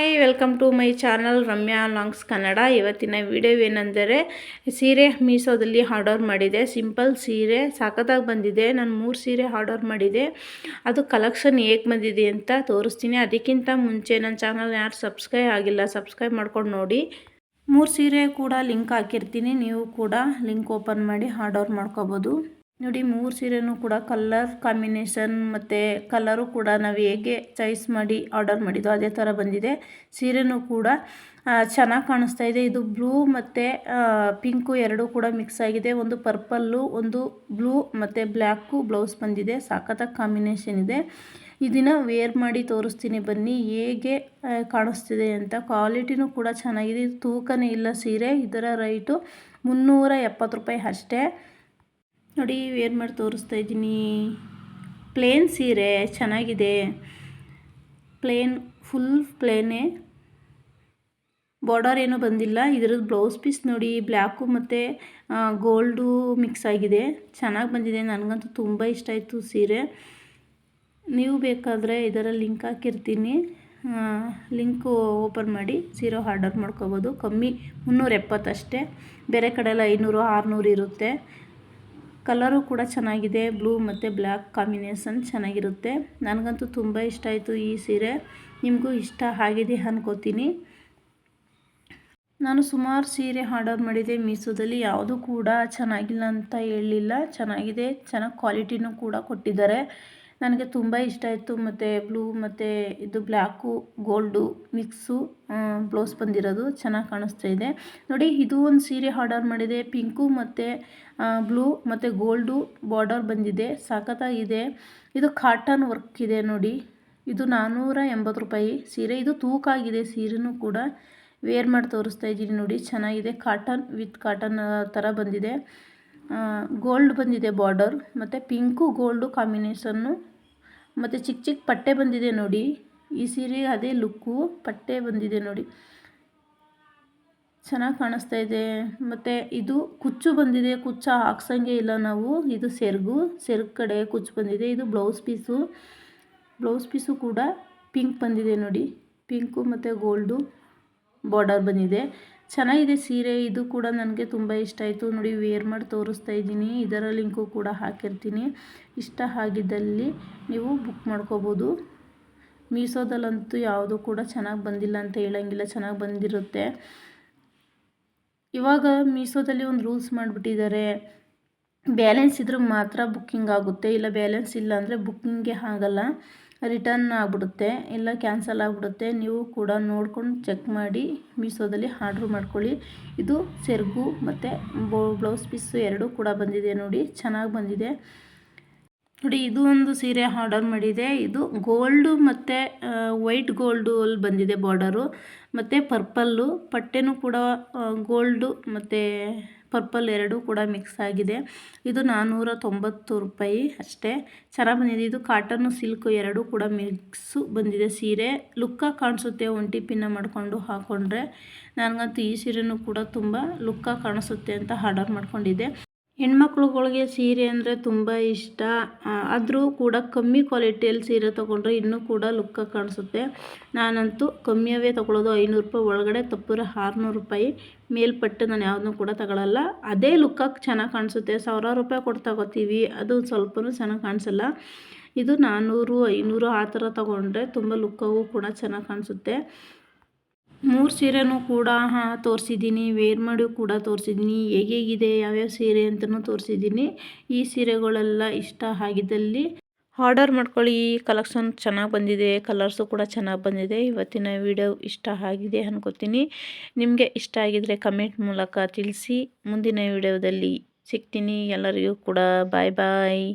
Hi welcome to my channel Ramya vlogs Kannada ಇವತ್ತಿನ video ಏನೆಂದರೆ, ಸೀರೆ ಮೀಸೋದಲ್ಲಿ ಆರ್ಡರ್ ಮಾಡಿದೆ. ಸಿಂಪಲ್ ಸೀರೆ ಸಾಕತ್ತಾಗಿ ಬಂದಿದೆ. ನಾನು ಮೂರು ಸೀರೆ ಆರ್ಡರ್ ಮಾಡಿದೆ. ಅದು ಕಲೆಕ್ಷನ್ ಹೇಗೆ ಬಂದಿದೆ ಅಂತ ತೋರಿಸ್ತೀನಿ. ಅದಕ್ಕಿಂತ ಮುಂಚೆ ನನ್ನ ಚಾನಲ್ ಯಾರು ಸಬ್ಸ್ಕ್ರೈಬ್ ಆಗಿಲ್ಲ ಸಬ್ಸ್ಕ್ರೈಬ್ ಮಾಡ್ಕೊಂಡು ನೋಡಿ. ಮೂರು ಸೀರೆ ಕೂಡ ಲಿಂಕ್ ಹಾಕಿರ್ತೀನಿ. ನೀವು ಕೂಡ ಲಿಂಕ್ ಓಪನ್ ಮಾಡಿ ಆರ್ಡರ್ ಮಾಡ್ಕೋಬೋದು. ನೋಡಿ, ಮೂರು ಸೀರೆನೂ ಕೂಡ ಕಲ್ಲರ್ ಕಾಂಬಿನೇಷನ್ ಮತ್ತು ಕಲರು ಕೂಡ ನಾವು ಹೇಗೆ ಚಾಯ್ಸ್ ಮಾಡಿ ಆರ್ಡರ್ ಮಾಡಿದ್ದು ಅದೇ ಥರ ಬಂದಿದೆ. ಸೀರೆನೂ ಕೂಡ ಚೆನ್ನಾಗಿ ಕಾಣಿಸ್ತಾ ಇದೆ. ಇದು ಬ್ಲೂ ಮತ್ತು ಪಿಂಕು ಎರಡೂ ಕೂಡ ಮಿಕ್ಸ್ ಆಗಿದೆ. ಒಂದು ಪರ್ಪಲ್ಲು ಒಂದು ಬ್ಲೂ ಮತ್ತು ಬ್ಲ್ಯಾಕು ಬ್ಲೌಸ್ ಬಂದಿದೆ. ಸಾಕತ್ತಾಗಿ ಕಾಂಬಿನೇಷನ್ ಇದೆ. ಇದನ್ನು ವೇರ್ ಮಾಡಿ ತೋರಿಸ್ತೀನಿ ಬನ್ನಿ, ಹೇಗೆ ಕಾಣಿಸ್ತಿದೆ ಅಂತ. ಕ್ವಾಲಿಟಿನೂ ಕೂಡ ಚೆನ್ನಾಗಿದೆ. ತೂಕನೇ ಇಲ್ಲ ಸೀರೆ, ಇದರ ರೈಟು ಮುನ್ನೂರ ರೂಪಾಯಿ ಅಷ್ಟೇ. ನೋಡಿ ವೇರ್ ಮಾಡಿ ತೋರಿಸ್ತಾ ಇದ್ದೀನಿ. ಪ್ಲೇನ್ ಸೀರೆ ಚೆನ್ನಾಗಿದೆ. Plane, full ಪ್ಲೇನೇ. ಬಾರ್ಡರ್ ಏನೂ ಬಂದಿಲ್ಲ. ಇದ್ರದ್ದು ಬ್ಲೌಸ್ ಪೀಸ್ ನೋಡಿ ಬ್ಲ್ಯಾಕು ಮತ್ತು ಗೋಲ್ಡು ಮಿಕ್ಸ್ ಆಗಿದೆ. ಚೆನ್ನಾಗಿ ಬಂದಿದೆ. ನನಗಂತೂ ತುಂಬ ಇಷ್ಟ ಆಯಿತು ಸೀರೆ. ನೀವು ಬೇಕಾದರೆ ಇದರ ಲಿಂಕ್ ಹಾಕಿರ್ತೀನಿ. ಲಿಂಕು ಓಪನ್ ಮಾಡಿ, ಸೀರೆ ಆರ್ಡರ್ ಮಾಡ್ಕೋಬೋದು. ಕಮ್ಮಿ ಮುನ್ನೂರ ಎಪ್ಪತ್ತಷ್ಟೇ. ಬೇರೆ ಕಡೆ ಎಲ್ಲ ಐನೂರು, ಆರುನೂರು ಇರುತ್ತೆ. ಕಲರು ಕೂಡ ಚೆನ್ನಾಗಿದೆ. ಬ್ಲೂ ಮತ್ತು ಬ್ಲ್ಯಾಕ್ ಕಾಂಬಿನೇಷನ್ ಚೆನ್ನಾಗಿರುತ್ತೆ. ನನಗಂತೂ ತುಂಬ ಇಷ್ಟ ಆಯಿತು ಈ ಸೀರೆ. ನಿಮಗೂ ಇಷ್ಟ ಆಗಿದೆ ಅನ್ಕೋತೀನಿ. ನಾನು ಸುಮಾರು ಸೀರೆ ಆರ್ಡರ್ ಮಾಡಿದೆ. ಮೀಸೋದಲ್ಲಿ ಯಾವುದೂ ಕೂಡ ಚೆನ್ನಾಗಿಲ್ಲ ಅಂತ ಹೇಳಲಿಲ್ಲ ಚೆನ್ನಾಗಿದೆ. ಚೆನ್ನಾಗಿ ಕ್ವಾಲಿಟಿನೂ ಕೂಡ ಕೊಟ್ಟಿದ್ದಾರೆ. ನನಗೆ ತುಂಬ ಇಷ್ಟ ಆಯಿತು. ಮತ್ತು ಬ್ಲೂ ಮತ್ತು ಇದು ಬ್ಲ್ಯಾಕು ಗೋಲ್ಡು ಮಿಕ್ಸು ಬ್ಲೌಸ್ ಬಂದಿರೋದು. ಚೆನ್ನಾಗಿ ಕಾಣಿಸ್ತಾ ಇದೆ. ನೋಡಿ, ಇದು ಒಂದು ಸೀರೆ ಆರ್ಡರ್ ಮಾಡಿದೆ. ಪಿಂಕು ಮತ್ತು ಬ್ಲೂ ಮತ್ತು ಗೋಲ್ಡು ಬಾರ್ಡರ್ ಬಂದಿದೆ. ಸಖತ್ತಾಗಿದೆ ಇದು ಕಾಟನ್ ವರ್ಕ್ ಇದೆ ನೋಡಿ. ಇದು ನಾನ್ನೂರ ಎಂಬತ್ತು ರೂಪಾಯಿ ಸೀರೆ. ಇದು ತೂಕ ಆಗಿದೆ ಸೀರೆನೂ ಕೂಡ. ವೇರ್ ಮಾಡಿ ತೋರಿಸ್ತಾ ಇದ್ದೀನಿ ನೋಡಿ. ಚೆನ್ನಾಗಿದೆ. ಕಾಟನ್ ವಿತ್ ಕಾಟನ್ ಥರ ಬಂದಿದೆ. ಗೋಲ್ಡ್ ಬಂದಿದೆ ಬಾರ್ಡರ್ ಮತ್ತು ಪಿಂಕು ಗೋಲ್ಡು ಕಾಂಬಿನೇಷನ್ನು ಮತ್ತು ಚಿಕ್ಕ ಚಿಕ್ಕ ಪಟ್ಟೆ ಬಂದಿದೆ ನೋಡಿ. ಈ ಸೀರೆ ಅದೇ ಲುಕ್ಕು, ಪಟ್ಟೆ ಬಂದಿದೆ ನೋಡಿ. ಚೆನ್ನಾಗಿ ಕಾಣಿಸ್ತಾ ಇದೆ. ಮತ್ತು ಇದು ಕುಚ್ಚು ಬಂದಿದೆ. ಕುಚ್ಚ ಹಾಕ್ಸಂಗೆ ಇಲ್ಲ ನಾವು. ಇದು ಸೆರಗು. ಸೆರಗು ಕಡೆ ಕುಚ್ಚು ಬಂದಿದೆ. ಇದು ಬ್ಲೌಸ್ ಪೀಸು. ಬ್ಲೌಸ್ ಪೀಸು ಕೂಡ ಪಿಂಕ್ ಬಂದಿದೆ ನೋಡಿ. ಪಿಂಕು ಮತ್ತು ಗೋಲ್ಡು ಬಾರ್ಡರ್ ಬಂದಿದೆ. ಚೆನ್ನಾಗಿದೆ ಸೀರೆ, ಇದು ಕೂಡ ನನಗೆ ತುಂಬ ಇಷ್ಟ ಆಯಿತು. ನೋಡಿ ವೇರ್ ಮಾಡಿ ತೋರಿಸ್ತಾ ಇದ್ದೀನಿ. ಇದರ ಲಿಂಕು ಕೂಡ ಹಾಕಿರ್ತೀನಿ. ಇಷ್ಟ ಆಗಿದ್ದಲ್ಲಿ ನೀವು ಬುಕ್ ಮಾಡ್ಕೋಬೋದು. ಮೀಸೋದಲ್ಲಂತೂ ಯಾವುದು ಕೂಡ ಚೆನ್ನಾಗಿ ಬಂದಿಲ್ಲ ಅಂತ ಹೇಳಂಗಿಲ್ಲ. ಚೆನ್ನಾಗಿ ಬಂದಿರುತ್ತೆ. ಇವಾಗ ಮೀಸೋದಲ್ಲಿ ಒಂದು ರೂಲ್ಸ್ ಮಾಡಿಬಿಟ್ಟಿದ್ದಾರೆ. ಬ್ಯಾಲೆನ್ಸ್ ಇದ್ರೆ ಮಾತ್ರ ಬುಕ್ಕಿಂಗ್ ಆಗುತ್ತೆ. ಇಲ್ಲ ಬ್ಯಾಲೆನ್ಸ್ ಇಲ್ಲ ಅಂದರೆ ಬುಕ್ಕಿಂಗೇ ಆಗಲ್ಲ. ರಿಟರ್ನ್ ಆಗಿಬಿಡುತ್ತೆ ಇಲ್ಲ ಕ್ಯಾನ್ಸಲ್ ಆಗಿಬಿಡುತ್ತೆ, ನೀವು ಕೂಡ ನೋಡ್ಕೊಂಡು ಚೆಕ್ ಮಾಡಿ. ಮೀಸೋದಲ್ಲಿ ಆರ್ಡ್ರ್ ಮಾಡ್ಕೊಳ್ಳಿ. ಇದು ಸೆರಗು ಮತ್ತು ಬ್ಲೌಸ್ ಪೀಸು ಎರಡೂ ಕೂಡ ಬಂದಿದೆ ನೋಡಿ, ಚೆನ್ನಾಗಿ ಬಂದಿದೆ. ನೋಡಿ, ಇದು ಒಂದು ಸೀರೆ ಆರ್ಡರ್ ಮಾಡಿದೆ. ಇದು ಗೋಲ್ಡು ಮತ್ತು ವೈಟ್ ಗೋಲ್ಡು ಅಲ್ಲಿ ಬಂದಿದೆ ಬಾರ್ಡರು ಮತ್ತು ಪರ್ಪಲ್ಲು ಪಟ್ಟೆನೂ ಕೂಡ ಗೋಲ್ಡು ಮತ್ತು ಪರ್ಪಲ್ ಎರಡೂ ಕೂಡ ಮಿಕ್ಸ್ ಆಗಿದೆ. ಇದು ನಾನ್ನೂರ ತೊಂಬತ್ತು ರೂಪಾಯಿ ಅಷ್ಟೇ. ಚೆನ್ನಾಗಿ ಬಂದಿದೆ. ಇದು ಕಾಟನ್ನು ಸಿಲ್ಕು ಎರಡೂ ಕೂಡ ಮಿಕ್ಸು ಬಂದಿದೆ ಸೀರೆ. ಲುಕ್ಕಾಗಿ ಕಾಣಿಸುತ್ತೆ, ಒಂಟಿ ಪಿನ್ನ ಮಾಡಿಕೊಂಡು ಹಾಕ್ಕೊಂಡ್ರೆ ನನಗಂತೂ ಈ ಸೀರೆನೂ ಕೂಡ ತುಂಬ ಲುಕ್ಕಾಗಿ ಕಾಣಿಸುತ್ತೆ ಅಂತ ಆರ್ಡರ್ ಮಾಡ್ಕೊಂಡಿದ್ದೆ. ಹೆಣ್ಮಕ್ಳುಗಳಿಗೆ ಸೀರೆ ಅಂದರೆ ತುಂಬ ಇಷ್ಟ. ಆದರೂ ಕೂಡ ಕಮ್ಮಿ ಕ್ವಾಲಿಟಿಯಲ್ಲಿ ಸೀರೆ ತೊಗೊಂಡ್ರೆ ಇನ್ನೂ ಕೂಡ ಲುಕ್ಕಾಗಿ ಕಾಣಿಸುತ್ತೆ. ನಾನಂತೂ ಕಮ್ಮಿಯವೇ ತೊಗೊಳೋದು ಐನೂರು ರೂಪಾಯಿ, ಒಳಗಡೆ ತಪ್ಪಿದ್ರೆ ಆರುನೂರು ರೂಪಾಯಿ, ಮೇಲ್ಪಟ್ಟು ನಾನು ಯಾವುದನ್ನೂ ಕೂಡ ತಗೊಳ್ಳಲ್ಲ ಅದೇ ಲುಕ್ಕಾಗಿ ಚೆನ್ನಾಗಿ ಕಾಣಿಸುತ್ತೆ. ಸಾವಿರಾರು ರೂಪಾಯಿ ಕೊಟ್ಟು ತಗೋತೀವಿ. ಅದು ಸ್ವಲ್ಪನೂ ಚೆನ್ನಾಗಿ ಕಾಣಿಸಲ್ಲ. ಇದು ನಾನ್ನೂರು ಐನೂರು ಆ ಥರ ತೊಗೊಂಡ್ರೆ ತುಂಬ ಲುಕ್ಕಾಗೂ ಕೂಡ ಚೆನ್ನಾಗಿ ಕಾಣಿಸುತ್ತೆ. ಮೂರು ಸೀರೆನೂ ಕೂಡ ತೋರಿಸಿದ್ದೀನಿ ವೇರ್ ಮಾಡಿ ಕೂಡ ತೋರಿಸಿದ್ದೀನಿ ಹೇಗೇಗಿದೆ ಯಾವ್ಯಾವ ಸೀರೆ ಅಂತಲೂ ತೋರಿಸಿದ್ದೀನಿ ಈ ಸೀರೆಗಳೆಲ್ಲ ಇಷ್ಟ ಆಗಿದ್ದಲ್ಲಿ ಆರ್ಡರ್ ಮಾಡ್ಕೊಳ್ಳಿ. ಈ ಕಲೆಕ್ಷನ್ ಚೆನ್ನಾಗಿ ಬಂದಿದೆ. ಕಲರ್ಸು ಕೂಡ ಚೆನ್ನಾಗಿ ಬಂದಿದೆ. ಇವತ್ತಿನ ವಿಡಿಯೋ ಇಷ್ಟ ಆಗಿದೆ ಅನ್ಕೋತೀನಿ. ನಿಮಗೆ ಇಷ್ಟ ಆಗಿದರೆ ಕಮೆಂಟ್ ಮೂಲಕ ತಿಳಿಸಿ. ಮುಂದಿನ ವಿಡಿಯೋದಲ್ಲಿ ಸಿಗ್ತೀನಿ. ಎಲ್ಲರಿಗೂ ಕೂಡ ಬಾಯ್ ಬಾಯ್.